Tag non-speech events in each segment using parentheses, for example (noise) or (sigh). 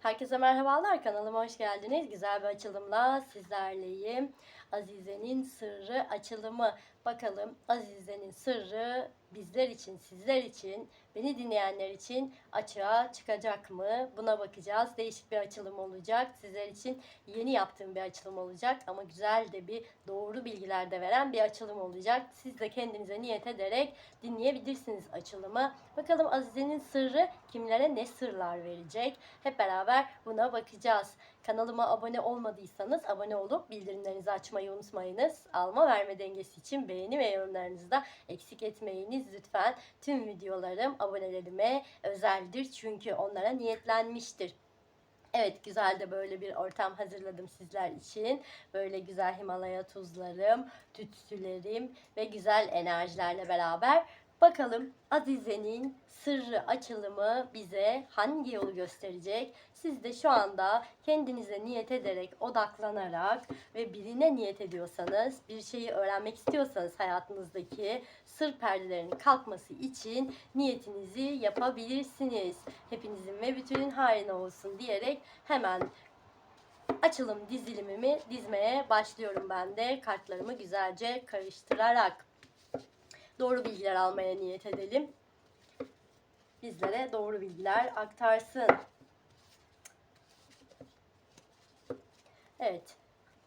Herkese merhabalar kanalıma hoş geldiniz. Güzel bir açılımla sizlerleyim. Azize'nin sırrı açılımı. Bakalım Azize'nin sırrı bizler için, sizler için, beni dinleyenler için açığa çıkacak mı? Buna bakacağız. Değişik bir açılım olacak. Sizler için yeni yaptığım bir açılım olacak ama güzel de bir doğru bilgiler de veren bir açılım olacak. Siz de kendinize niyet ederek dinleyebilirsiniz açılımı. Bakalım Azize'nin sırrı kimlere ne sırlar verecek? Hep beraber buna bakacağız. Kanalıma abone olmadıysanız abone olup bildirimlerinizi açmayı unutmayınız. Alma verme dengesi için beğeni ve yorumlarınızı da eksik etmeyiniz lütfen. Tüm videolarım abonelerime özeldir çünkü onlara niyetlenmiştir. Evet güzel de böyle bir ortam hazırladım sizler için. Böyle güzel Himalaya tuzlarım, tütsülerim ve güzel enerjilerle beraber bakalım Azize'nin sırrı açılımı bize hangi yolu gösterecek? Siz de şu anda kendinize niyet ederek, odaklanarak ve birine niyet ediyorsanız, bir şeyi öğrenmek istiyorsanız hayatınızdaki sır perdelerinin kalkması için niyetinizi yapabilirsiniz. Hepinizin ve bütünün hayrına olsun diyerek hemen açılım dizilimimi dizmeye başlıyorum ben de kartlarımı güzelce karıştırarak. Doğru bilgiler almaya niyet edelim. Bizlere doğru bilgiler aktarsın. Evet.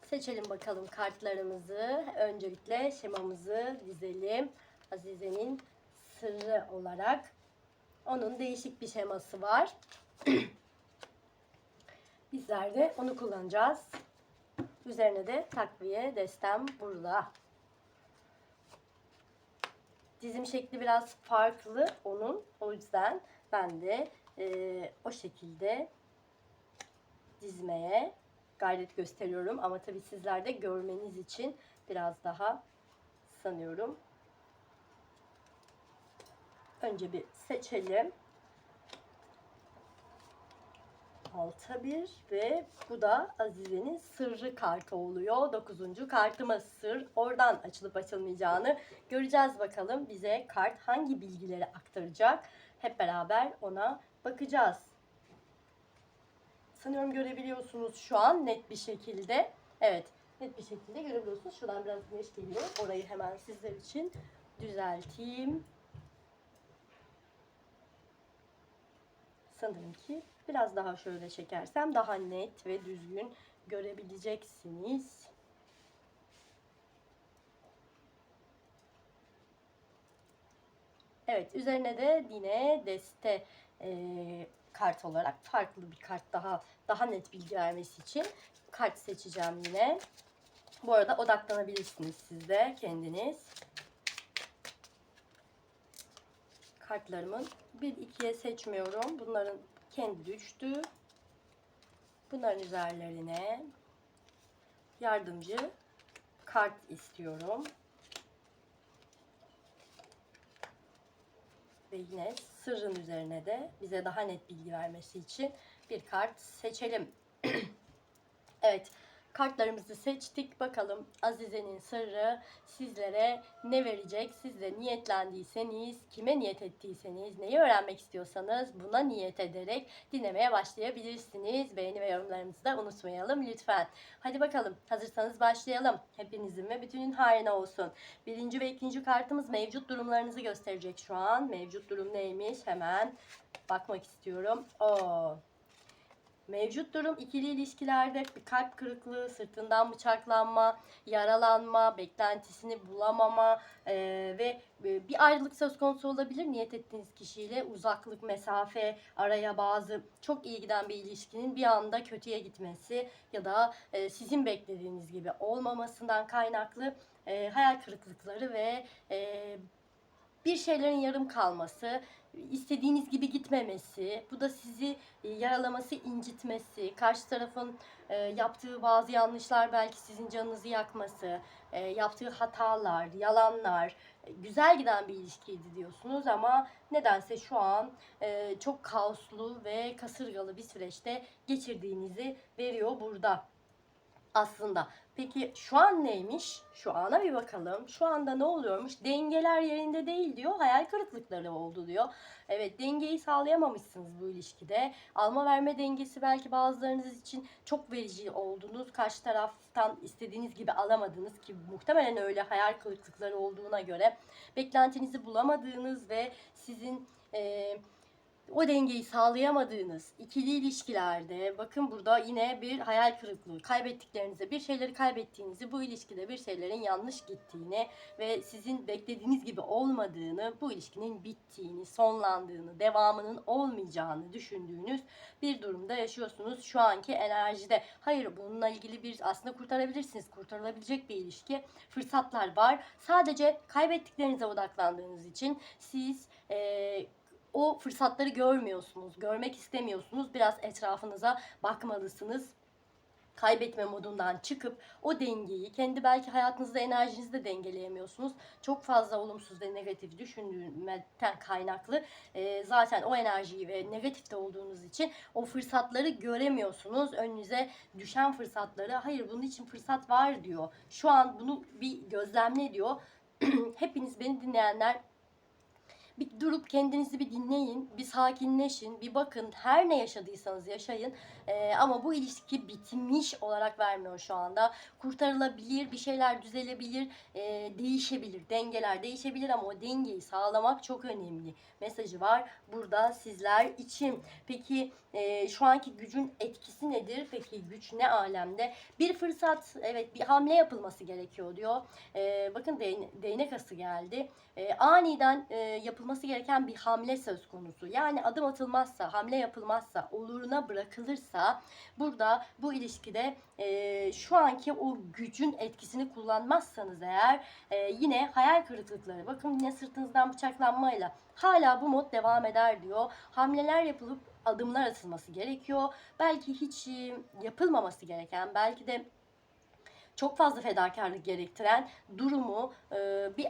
Seçelim bakalım kartlarımızı. Öncelikle şemamızı dizelim. Azize'nin sırrı olarak. Onun değişik bir şeması var. (clears throat) Bizler de onu kullanacağız. Üzerine de takviye destem burada. Dizim şekli biraz farklı onun. O yüzden ben de e, o şekilde dizmeye gayret gösteriyorum. Ama tabii sizler de görmeniz için biraz daha sanıyorum. Önce bir seçelim. Alta bir ve bu da Azize'nin sırrı kartı oluyor. Dokuzuncu kartımız sır. Oradan açılıp açılmayacağını göreceğiz bakalım. Bize kart hangi bilgileri aktaracak? Hep beraber ona bakacağız. Sanıyorum görebiliyorsunuz şu an net bir şekilde. Evet net bir şekilde görebiliyorsunuz. Şuradan biraz güneş geliyor. Orayı hemen sizler için düzelteyim. Sanırım ki biraz daha şöyle çekersem daha net ve düzgün görebileceksiniz. Evet üzerine de yine deste e, kart olarak farklı bir kart daha daha net bilgi vermesi için kart seçeceğim yine. Bu arada odaklanabilirsiniz siz de kendiniz. Kartlarımın bir ikiye seçmiyorum. Bunların kendi düştü. Bunların üzerlerine yardımcı kart istiyorum. Ve yine sırrın üzerine de bize daha net bilgi vermesi için bir kart seçelim. (clears throat) evet, kartlarımızı seçtik. Bakalım Azize'nin sırrı sizlere ne verecek? Siz de niyetlendiyseniz, kime niyet ettiyseniz, neyi öğrenmek istiyorsanız buna niyet ederek dinlemeye başlayabilirsiniz. Beğeni ve yorumlarınızı da unutmayalım lütfen. Hadi bakalım hazırsanız başlayalım. Hepinizin ve bütünün hayrına olsun. Birinci ve ikinci kartımız mevcut durumlarınızı gösterecek şu an. Mevcut durum neymiş? Hemen bakmak istiyorum. Oo, Mevcut durum ikili ilişkilerde bir kalp kırıklığı, sırtından bıçaklanma, yaralanma, beklentisini bulamama e, ve e, bir ayrılık söz konusu olabilir. Niyet ettiğiniz kişiyle uzaklık, mesafe, araya bazı çok iyi giden bir ilişkinin bir anda kötüye gitmesi ya da e, sizin beklediğiniz gibi olmamasından kaynaklı e, hayal kırıklıkları ve e, bir şeylerin yarım kalması, istediğiniz gibi gitmemesi, bu da sizi e, yaralaması, incitmesi, karşı tarafın e, yaptığı bazı yanlışlar belki sizin canınızı yakması, e, yaptığı hatalar, yalanlar, güzel giden bir ilişkiydi diyorsunuz ama nedense şu an çok kaoslu ve kasırgalı bir süreçte geçirdiğinizi veriyor burada. Aslında. Peki şu an neymiş? Şu ana bir bakalım. Şu anda ne oluyormuş? Dengeler yerinde değil diyor. Hayal kırıklıkları oldu diyor. Evet dengeyi sağlayamamışsınız bu ilişkide. Alma verme dengesi belki bazılarınız için çok verici oldunuz. Karşı taraftan istediğiniz gibi alamadınız ki muhtemelen öyle hayal kırıklıkları olduğuna göre beklentinizi bulamadığınız ve sizin eee o dengeyi sağlayamadığınız ikili ilişkilerde bakın burada yine bir hayal kırıklığı kaybettiklerinizi bir şeyleri kaybettiğinizi bu ilişkide bir şeylerin yanlış gittiğini ve sizin beklediğiniz gibi olmadığını bu ilişkinin bittiğini sonlandığını devamının olmayacağını düşündüğünüz bir durumda yaşıyorsunuz şu anki enerjide. Hayır bununla ilgili bir aslında kurtarabilirsiniz kurtarılabilecek bir ilişki fırsatlar var. Sadece kaybettiklerinize odaklandığınız için siz eee o fırsatları görmüyorsunuz, görmek istemiyorsunuz. Biraz etrafınıza bakmalısınız. Kaybetme modundan çıkıp o dengeyi kendi belki hayatınızda enerjinizi de dengeleyemiyorsunuz. Çok fazla olumsuz ve negatif düşünmekten kaynaklı e, zaten o enerjiyi ve negatifte olduğunuz için o fırsatları göremiyorsunuz. Önünüze düşen fırsatları hayır bunun için fırsat var diyor. Şu an bunu bir gözlemle diyor. (clears throat) Hepiniz beni dinleyenler bir durup kendinizi bir dinleyin, bir sakinleşin, bir bakın. Her ne yaşadıysanız yaşayın. Ee, ama bu ilişki bitmiş olarak vermiyor şu anda. Kurtarılabilir, bir şeyler düzelebilir, e, değişebilir. Dengeler değişebilir ama o dengeyi sağlamak çok önemli. Mesajı var burada sizler için. Peki e, şu anki gücün etkisi nedir? Peki güç ne alemde? Bir fırsat, evet bir hamle yapılması gerekiyor diyor. E, bakın değne, değnek ası geldi. E, aniden e, yapılması gereken bir hamle söz konusu. Yani adım atılmazsa, hamle yapılmazsa, oluruna bırakılırsa burada bu ilişkide e, şu anki o gücün etkisini kullanmazsanız eğer e, yine hayal kırıklıkları. Bakın yine sırtınızdan bıçaklanmayla hala bu mod devam eder diyor. Hamleler yapılıp adımlar atılması gerekiyor. Belki hiç e, yapılmaması gereken, belki de çok fazla fedakarlık gerektiren durumu e, bir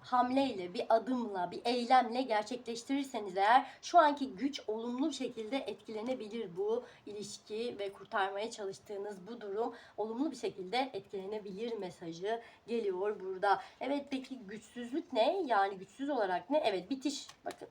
hamleyle, bir adımla, bir eylemle gerçekleştirirseniz eğer şu anki güç olumlu şekilde etkilenebilir bu ilişki ve kurtarmaya çalıştığınız bu durum olumlu bir şekilde etkilenebilir mesajı geliyor burada. Evet peki güçsüzlük ne? Yani güçsüz olarak ne? Evet bitiş. Bakın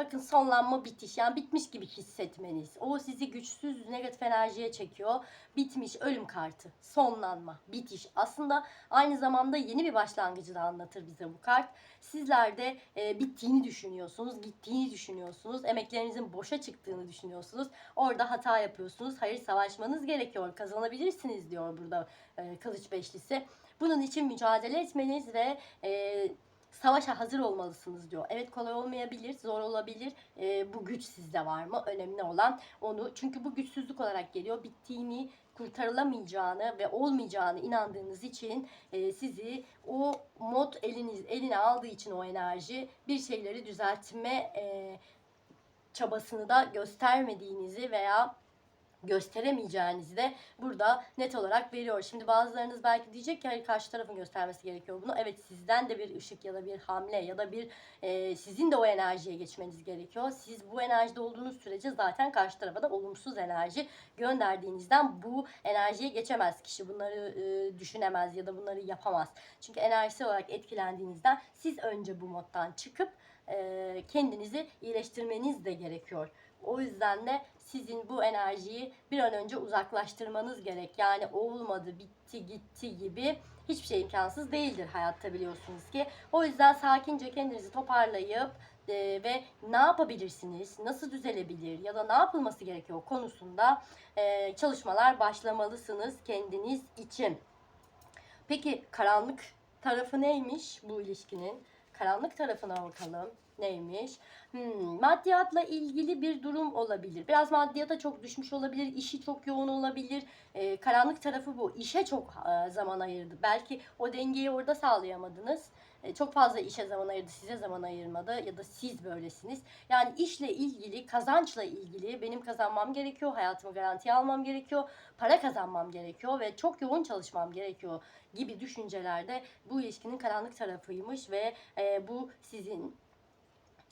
Bakın sonlanma bitiş yani bitmiş gibi hissetmeniz. O sizi güçsüz negatif enerjiye çekiyor. Bitmiş ölüm kartı. Sonlanma, bitiş. Aslında aynı zamanda yeni bir başlangıcı da anlatır bize bu kart. Sizler de e, bittiğini düşünüyorsunuz, gittiğini düşünüyorsunuz. Emeklerinizin boşa çıktığını düşünüyorsunuz. Orada hata yapıyorsunuz. Hayır savaşmanız gerekiyor. Kazanabilirsiniz diyor burada e, Kılıç Beşlisi. Bunun için mücadele etmeniz ve e, savaşa hazır olmalısınız diyor. Evet kolay olmayabilir, zor olabilir. E, bu güç sizde var mı? Önemli olan onu. Çünkü bu güçsüzlük olarak geliyor. Bittiğini, kurtarılamayacağını ve olmayacağını inandığınız için e, sizi o mod eliniz eline aldığı için o enerji bir şeyleri düzeltme e, çabasını da göstermediğinizi veya gösteremeyeceğinizi de burada net olarak veriyor. Şimdi bazılarınız belki diyecek ki hayır karşı tarafın göstermesi gerekiyor bunu. Evet sizden de bir ışık ya da bir hamle ya da bir e, sizin de o enerjiye geçmeniz gerekiyor. Siz bu enerjide olduğunuz sürece zaten karşı tarafa da olumsuz enerji gönderdiğinizden bu enerjiye geçemez kişi. Bunları e, düşünemez ya da bunları yapamaz. Çünkü enerjisi olarak etkilendiğinizden siz önce bu moddan çıkıp e, kendinizi iyileştirmeniz de gerekiyor. O yüzden de sizin bu enerjiyi bir an önce uzaklaştırmanız gerek. Yani olmadı, bitti, gitti gibi hiçbir şey imkansız değildir hayatta biliyorsunuz ki. O yüzden sakince kendinizi toparlayıp e, ve ne yapabilirsiniz, nasıl düzelebilir ya da ne yapılması gerekiyor konusunda e, çalışmalar başlamalısınız kendiniz için. Peki karanlık tarafı neymiş bu ilişkinin? Karanlık tarafına bakalım. Neymiş? Hmm, maddiyatla ilgili bir durum olabilir. Biraz maddiyata çok düşmüş olabilir. işi çok yoğun olabilir. Ee, karanlık tarafı bu. İşe çok e, zaman ayırdı. Belki o dengeyi orada sağlayamadınız. E, çok fazla işe zaman ayırdı, size zaman ayırmadı ya da siz böylesiniz. Yani işle ilgili, kazançla ilgili benim kazanmam gerekiyor, hayatımı garantiye almam gerekiyor, para kazanmam gerekiyor ve çok yoğun çalışmam gerekiyor gibi düşüncelerde bu ilişkinin karanlık tarafıymış ve e, bu sizin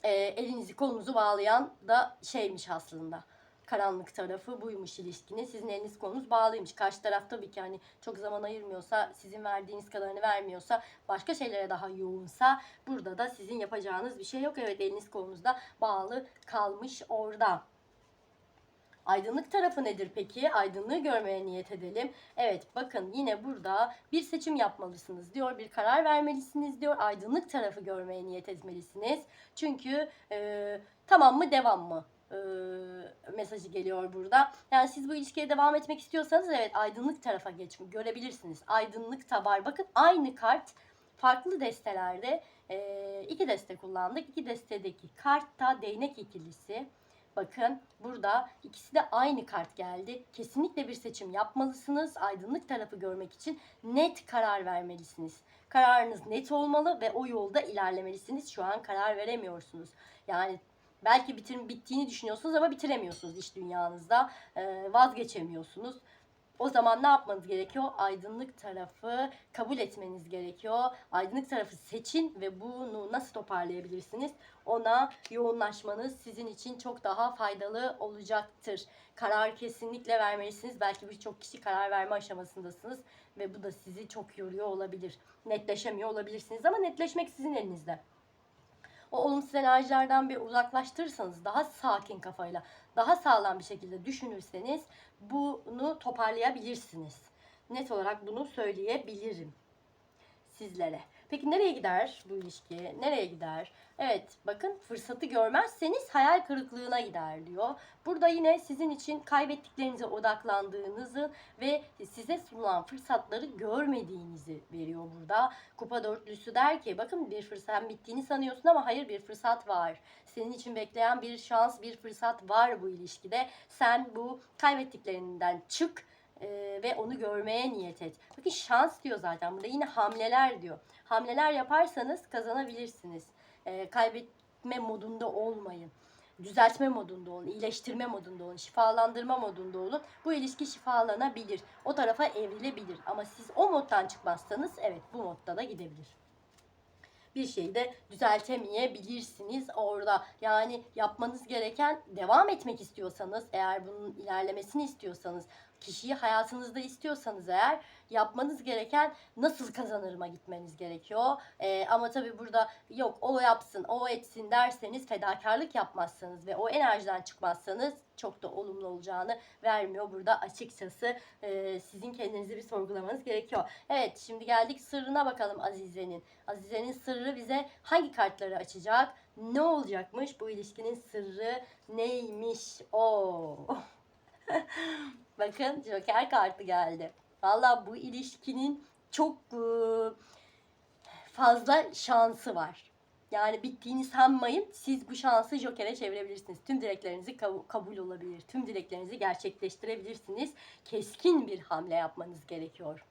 e, elinizi kolunuzu bağlayan da şeymiş aslında. karanlık tarafı buymuş ilişkinin. Sizin eliniz kolunuz bağlıymış. Karşı taraf tabii ki hani çok zaman ayırmıyorsa, sizin verdiğiniz kadarını vermiyorsa, başka şeylere daha yoğunsa burada da sizin yapacağınız bir şey yok. Evet eliniz kolunuz da bağlı kalmış orada. Aydınlık tarafı nedir peki? Aydınlığı görmeye niyet edelim. Evet bakın yine burada bir seçim yapmalısınız diyor. Bir karar vermelisiniz diyor. Aydınlık tarafı görmeye niyet etmelisiniz. Çünkü e, tamam mı devam mı? e, mesajı geliyor burada. Yani siz bu ilişkiye devam etmek istiyorsanız evet aydınlık tarafa geç görebilirsiniz. Aydınlık da var. Bakın aynı kart farklı destelerde e, iki deste kullandık. İki destedeki kart da değnek ikilisi. Bakın burada ikisi de aynı kart geldi. Kesinlikle bir seçim yapmalısınız. Aydınlık tarafı görmek için net karar vermelisiniz. Kararınız net olmalı ve o yolda ilerlemelisiniz. Şu an karar veremiyorsunuz. Yani belki bitir, bittiğini düşünüyorsunuz ama bitiremiyorsunuz iş dünyanızda. Ee, vazgeçemiyorsunuz. O zaman ne yapmanız gerekiyor? Aydınlık tarafı kabul etmeniz gerekiyor. Aydınlık tarafı seçin ve bunu nasıl toparlayabilirsiniz? Ona yoğunlaşmanız sizin için çok daha faydalı olacaktır. Karar kesinlikle vermelisiniz. Belki birçok kişi karar verme aşamasındasınız ve bu da sizi çok yoruyor olabilir. Netleşemiyor olabilirsiniz ama netleşmek sizin elinizde o olumsuz enerjilerden bir uzaklaştırırsanız daha sakin kafayla daha sağlam bir şekilde düşünürseniz bunu toparlayabilirsiniz. Net olarak bunu söyleyebilirim sizlere. Peki nereye gider bu ilişki? Nereye gider? Evet bakın fırsatı görmezseniz hayal kırıklığına gider diyor. Burada yine sizin için kaybettiklerinize odaklandığınızı ve size sunulan fırsatları görmediğinizi veriyor burada. Kupa dörtlüsü der ki bakın bir fırsat bittiğini sanıyorsun ama hayır bir fırsat var. Senin için bekleyen bir şans, bir fırsat var bu ilişkide. Sen bu kaybettiklerinden çık e, ve onu görmeye niyet et. Bakın şans diyor zaten burada yine hamleler diyor. Hamleler yaparsanız kazanabilirsiniz. E, kaybetme modunda olmayın. Düzeltme modunda olun, iyileştirme modunda olun, şifalandırma modunda olun. Bu ilişki şifalanabilir. O tarafa evrilebilir. Ama siz o moddan çıkmazsanız evet bu modda da gidebilir bir şeyi de düzeltemeyebilirsiniz orada. Yani yapmanız gereken devam etmek istiyorsanız eğer bunun ilerlemesini istiyorsanız kişiyi hayatınızda istiyorsanız eğer yapmanız gereken nasıl kazanırıma gitmeniz gerekiyor. Ee, ama tabii burada yok o yapsın o etsin derseniz fedakarlık yapmazsanız ve o enerjiden çıkmazsanız çok da olumlu olacağını vermiyor. Burada açıkçası e, sizin kendinizi bir sorgulamanız gerekiyor. Evet şimdi geldik sırrına bakalım Azize'nin. Azize'nin sırrı bize hangi kartları açacak? Ne olacakmış? Bu ilişkinin sırrı neymiş? O. (laughs) Bakın Joker kartı geldi. Valla bu ilişkinin çok e, fazla şansı var. Yani bittiğini sanmayın. Siz bu şansı Joker'e çevirebilirsiniz. Tüm dileklerinizi kabul olabilir. Tüm dileklerinizi gerçekleştirebilirsiniz. Keskin bir hamle yapmanız gerekiyor.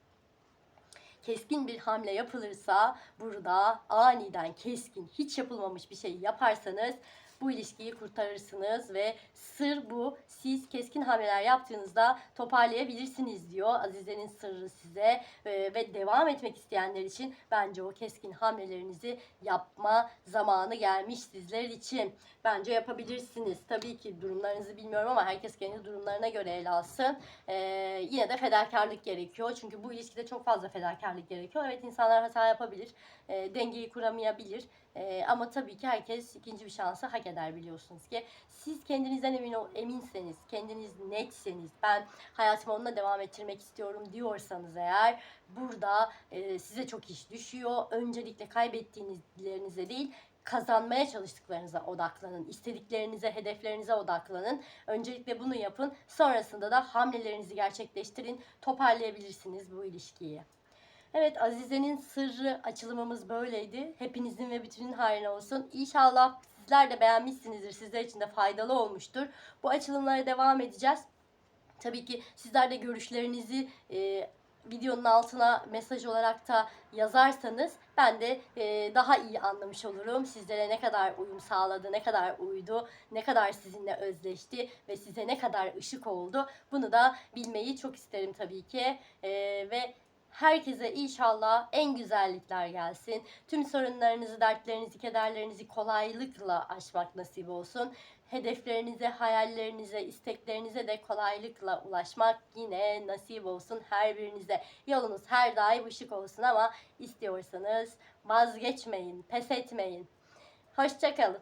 Keskin bir hamle yapılırsa burada aniden keskin hiç yapılmamış bir şey yaparsanız bu ilişkiyi kurtarırsınız ve sır bu. Siz keskin hamleler yaptığınızda toparlayabilirsiniz diyor Azize'nin sırrı size ee, ve devam etmek isteyenler için bence o keskin hamlelerinizi yapma zamanı gelmiş sizler için. Bence yapabilirsiniz. Tabii ki durumlarınızı bilmiyorum ama herkes kendi durumlarına göre ele alsın. Ee, yine de fedakarlık gerekiyor. Çünkü bu ilişkide çok fazla fedakarlık gerekiyor. Evet insanlar hata yapabilir. E, dengeyi kuramayabilir. E, ama tabii ki herkes ikinci bir şansı hak eder biliyorsunuz ki. Siz kendinizden emin ol, eminseniz, kendiniz netseniz, ben hayatımı onunla devam ettirmek istiyorum diyorsanız eğer burada e, size çok iş düşüyor. Öncelikle kaybettiğinizlerinize değil, kazanmaya çalıştıklarınıza odaklanın. istediklerinize, hedeflerinize odaklanın. Öncelikle bunu yapın. Sonrasında da hamlelerinizi gerçekleştirin. Toparlayabilirsiniz bu ilişkiyi. Evet Azize'nin sırrı açılımımız böyleydi. Hepinizin ve bütünün hayrına olsun. İnşallah sizler de beğenmişsinizdir. Sizler için de faydalı olmuştur. Bu açılımlara devam edeceğiz. Tabii ki sizler de görüşlerinizi e, videonun altına mesaj olarak da yazarsanız ben de e, daha iyi anlamış olurum. Sizlere ne kadar uyum sağladı, ne kadar uydu, ne kadar sizinle özleşti ve size ne kadar ışık oldu. Bunu da bilmeyi çok isterim tabii ki. E, ve Herkese inşallah en güzellikler gelsin. Tüm sorunlarınızı, dertlerinizi, kederlerinizi kolaylıkla aşmak nasip olsun. Hedeflerinize, hayallerinize, isteklerinize de kolaylıkla ulaşmak yine nasip olsun her birinize. Yolunuz her daim ışık olsun ama istiyorsanız vazgeçmeyin, pes etmeyin. Hoşçakalın.